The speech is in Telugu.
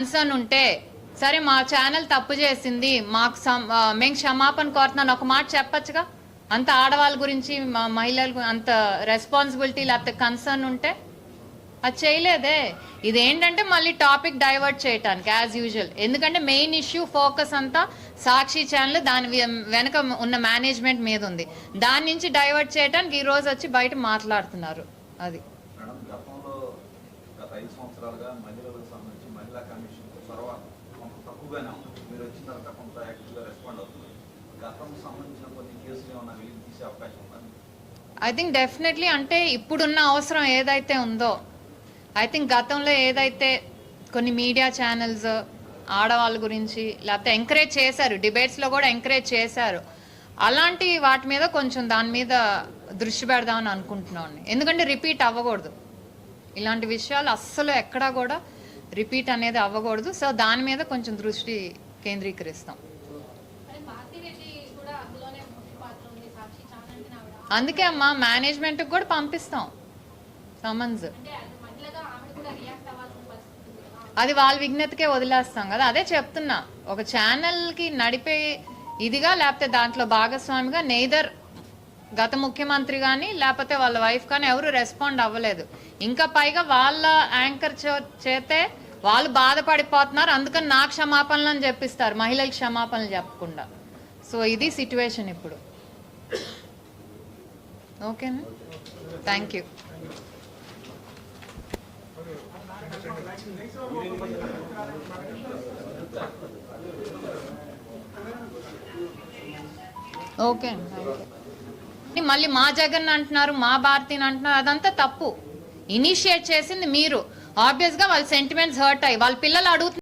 కన్సర్న్ ఉంటే సరే మా ఛానల్ తప్పు చేసింది మాకు మేము క్షమాపణ కోరుతున్నాను ఒక మాట చెప్పొచ్చుగా? అంత ఆడవాళ్ళ గురించి మా మహిళల అంత రెస్పాన్సిబిలిటీ లేకపోతే కన్సర్న్ ఉంటే అది చేయలేదే. ఇదేంటంటే మళ్ళీ టాపిక్ డైవర్ట్ చేయటానికి యాజ్ యూజువల్ ఎందుకంటే మెయిన్ ఇష్యూ ఫోకస్ అంతా సాక్షి ఛానల్ దాని వెనక ఉన్న మేనేజ్మెంట్ మీద ఉంది. దాని నుంచి డైవర్ట్ చేయడానికి ఈ రోజు వచ్చి బయట మాట్లాడుతున్నారు అది. ఐదు సంవత్సరాలుగా మహిళలకు సంబంధించి మహిళా కమిషన్ చొరవ కొంత తక్కువగానే ఉంటుంది మీరు వచ్చిన తర్వాత కొంత యాక్టివ్గా రెస్పాండ్ అవుతుంది గతం సంబంధించిన కొన్ని కేసులు ఏమైనా వెలికి తీసే అవకాశం ఉందా? ఐ థింక్ డెఫినెట్లీ అంటే ఇప్పుడున్న అవసరం ఏదైతే ఉందో ఐ థింక్ గతంలో ఏదైతే కొన్ని మీడియా ఛానల్స్ ఆడవాళ్ళ గురించి లేకపోతే ఎంకరేజ్ చేశారు డిబేట్స్లో కూడా ఎంకరేజ్ చేశారు. అలాంటి వాటి మీద కొంచెం దాని మీద దృష్టి పెడదామని అనుకుంటున్నాం ఎందుకంటే రిపీట్ అవ్వకూడదు. ఇలాంటి విషయాలు అస్సలు ఎక్కడా కూడా రిపీట్ అనేది అవ్వకూడదు. సో దాని మీద కొంచెం దృష్టి కేంద్రీకరిస్తాం. అందుకే అమ్మా మేనేజ్మెంట్కి కూడా పంపిస్తాం. సమన్స్ అది అది వాళ్ళ విజ్ఞతకే వదిలేస్తాం కదా. అదే చెప్తున్నా. ఒక ఛానల్కి నడిపే ఇదిగా లేకపోతే దాంట్లో భాగస్వామిగా నెయిదర్ గత ముఖ్యమంత్రి కానీ లేకపోతే వాళ్ళ వైఫ్ కానీ ఎవరు రెస్పాండ్ అవ్వలేదు. ఇంకా పైగా వాళ్ళ యాంకర్ చేతే వాళ్ళు బాధపడిపోతున్నారు. అందుకని నా క్షమాపణలు అని చెప్పిస్తారు. మహిళలకు క్షమాపణలు చెప్పకుండా. సో ఇది సిచ్యువేషన్ ఇప్పుడు. ఓకేనా? థ్యాంక్ యూ ఓకే అండి థ్యాంక్ యూ. మళ్ళీ మా జగన్ అంటున్నారు మా భారతిని అంటున్నారు అదంతా తప్పు. ఇనిషియేట్ చేసింది మీరు. ఆబ్వియస్గా వాళ్ళ సెంటిమెంట్స్ హర్ట్ అయ్యి వాళ్ళ పిల్లలు అడుగుతున్నారు